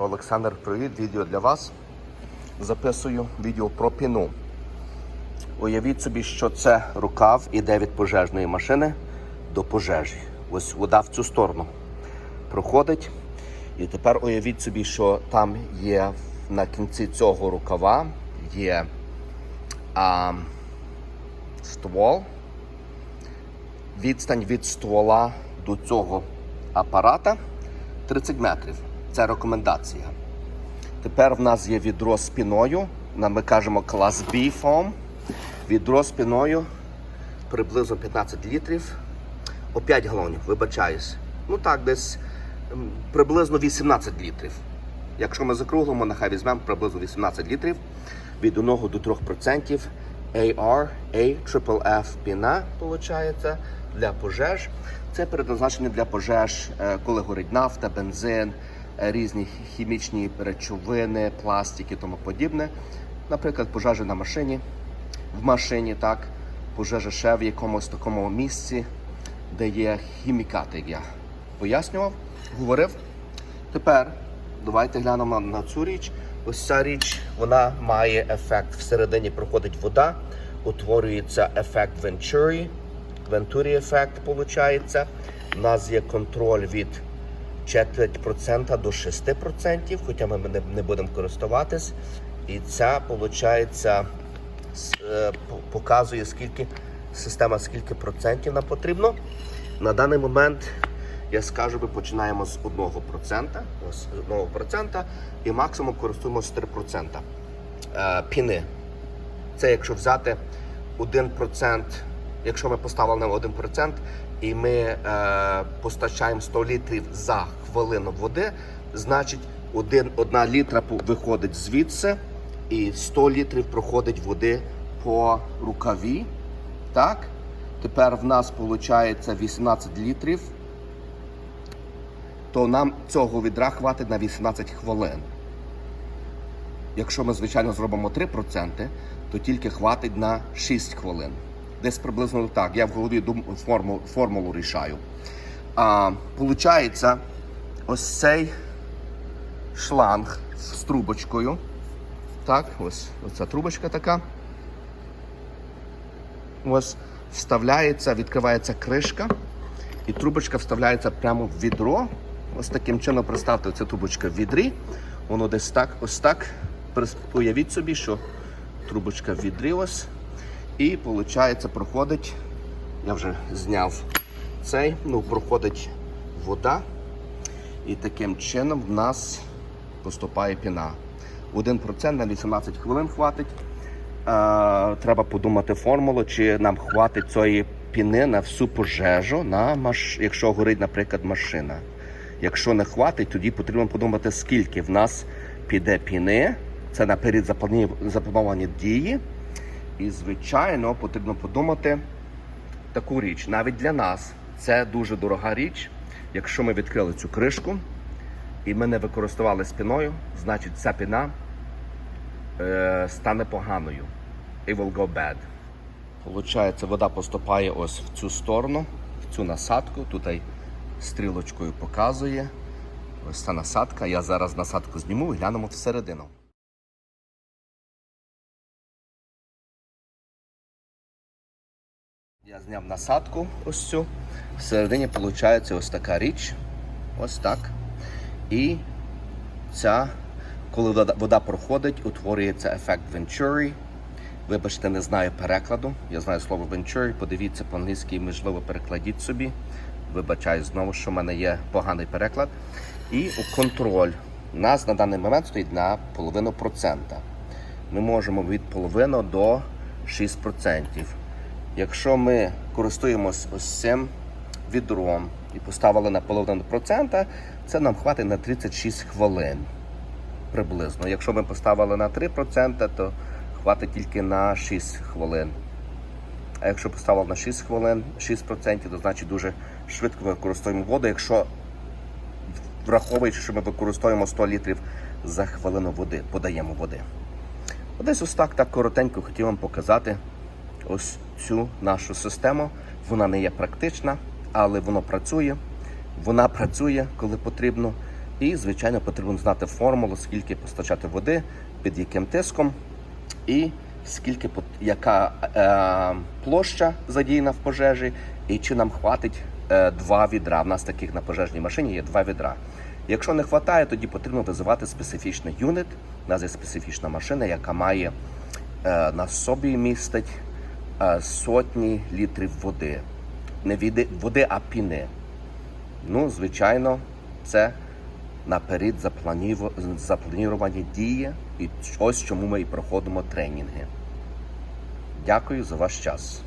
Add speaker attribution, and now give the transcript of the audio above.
Speaker 1: Олександр, привіт, відео для вас. Записую відео про піну. Уявіть собі, що це рукав іде від пожежної машини до пожежі. Ось вода в цю сторону проходить. І тепер уявіть собі, що там є на кінці цього рукава є а, ствол. Відстань від ствола до цього апарата 30 метрів. Це рекомендація. Тепер в нас є відро з піною. Ми кажемо клас B foam. Відро з піною приблизно 15 літрів. О 5 галонів, вибачаюсь. Ну так, десь приблизно 18 літрів. Якщо ми закруглимо, нехай візьмемо приблизно 18 літрів від 1 до 3% AR, A, Triple піна, виходить, для пожеж. Це предназначення для пожеж, е, коли горить нафта, бензин, різні хімічні речовини, пластики тому подібне. Наприклад, пожежа на машині, в машині, так, пожежа ще в якомусь такому місці, де є хімікати, як я пояснював, говорив. Тепер давайте глянемо на цю річ. Ось ця річ вона має ефект. Всередині проходить вода, утворюється ефект Venturi. Venturi ефект виходить. У нас є контроль від четверть до 6%, хоча ми не, будемо користуватись. І ця виходить, показує скільки система, скільки процентів нам потрібно. На даний момент я скажу, ми починаємо з 1%, ось з 1% і максимум користуємося 3% е, піни. Це якщо взяти 1%, якщо ми поставили на 1% і ми е, постачаємо 100 літрів за хвилину води, значить 1, 1 літра виходить звідси і 100 літрів проходить води по рукаві. Так? Тепер в нас виходить 18 літрів то нам цього відра хватить на 18 хвилин. Якщо ми, звичайно, зробимо 3%, то тільки хватить на 6 хвилин. Десь приблизно так. Я в голові дум, форму, формулу рішаю. А, Получається, ось цей шланг з трубочкою. Так, ось оця трубочка така. Ось вставляється, відкривається кришка, і трубочка вставляється прямо в відро. Ось таким чином представте, ця трубочка в відрі. Воно десь так, ось так. Уявіть собі, що трубочка в відрі ось. І виходить, проходить. Я вже зняв цей, ну, проходить вода. І таким чином в нас поступає піна. 1% на 18 хвилин хватить. Е, треба подумати формулу, чи нам хватить цієї піни на всю пожежу, на маш... якщо горить, наприклад, машина. Якщо не хватить, тоді потрібно подумати, скільки в нас піде піни. Це наперед заплановані дії. І, звичайно, потрібно подумати таку річ. Навіть для нас це дуже дорога річ. Якщо ми відкрили цю кришку і ми не використовували спіною, значить ця піна е, стане поганою. It will go bad. Получається, вода поступає ось в цю сторону, в цю насадку. Тут стрілочкою показує. Ось ця насадка. Я зараз насадку зніму і глянемо всередину. Я зняв насадку ось цю. Всередині виходить ось така річ. Ось так. І ця, коли вода, проходить, утворюється ефект Venturi. Вибачте, не знаю перекладу. Я знаю слово Venturi. Подивіться по-англійськи, можливо, перекладіть собі. Вибачаю знову, що в мене є поганий переклад. І контроль. У нас на даний момент стоїть на половину процента. Ми можемо від половини до 6%. Якщо ми користуємось ось цим відром і поставили на половину процента, це нам хватить на 36 хвилин приблизно. Якщо ми поставили на 3%, то хватить тільки на 6 хвилин. А якщо поставили на 6 хвилин, 6%, то значить дуже швидко використовуємо воду. Якщо враховуючи, що ми використовуємо 100 літрів за хвилину води, подаємо води. Десь ось так, так коротенько хотів вам показати ось цю нашу систему. Вона не є практична, але воно працює. Вона працює, коли потрібно. І, звичайно, потрібно знати формулу, скільки постачати води, під яким тиском, і скільки яка е, площа задіяна в пожежі, і чи нам хватить е, два відра. У нас таких на пожежній машині є два відра. Якщо не вистачає, тоді потрібно визивати специфічний юнит. У нас є специфічна машина, яка має е, на собі містить сотні літрів води. Не води, а піни. Ну, звичайно, це наперед заплановані дії, і ось чому ми і проходимо тренінги. Дякую за ваш час.